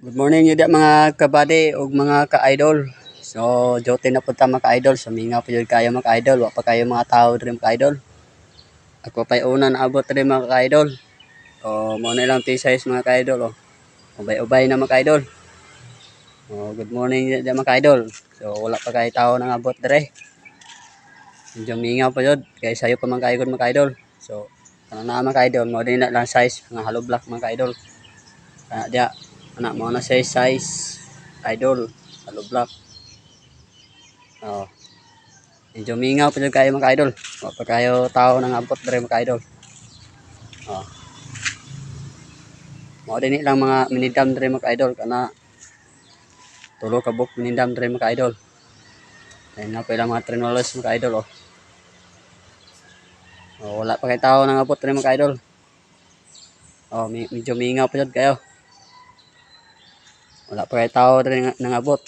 Good morning yun mga kabady ug mga ka-idol. So, jote na punta mga ka-idol. So, minga po yun kayo mga ka-idol. Wa pa kayo mga tao rin mga ka-idol. Ako pa'y una na abot rin mga ka-idol. So, muna lang T-size mga ka-idol. Ubay-ubay na mga ka-idol. Oh, good morning yun mga ka-idol. So, wala pa kayo tao nang abot dire. Medyo minga po yun. Kaya sayo pa mga ka-idol mga ka-idol. So, ano na mga ka-idol. Mo din na lang size. Mga hollow block mga ka-idol. Kaya dia, anak mo na size size idol hollow block. Oh medyo mingaw pa kayo mga idol wa pa kayo tao nang abot dere mga idol oh mo din lang mga minidam dere mga idol kana tulo ka buk minidam dere mga idol ayun na pa ilang mga trenolos mga idol oh. Oh, wala pa kayo tao nang abot dere mga idol oh medyo mingaw pa kayo wala pa kayo tao rin nangabot.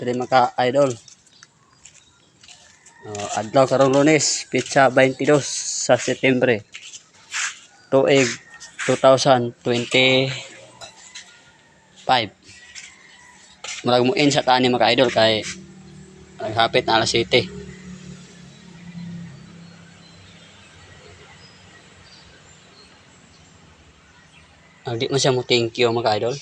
Diri maka idol oh, adlaw karong lunes pizza 22 sa Setyembre. Tuig 2025 murag mo in sa tani mga idol kay naghapit na alas 7 Ah, di man siya mo thank you mga idol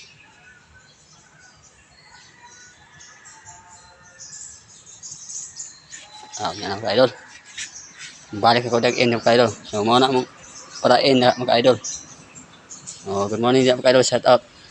Ah, yan mga idol. Balik ako dag in mga idol. So mo na mo para in na mga idol. Oh, good morning mga idol. Shout out.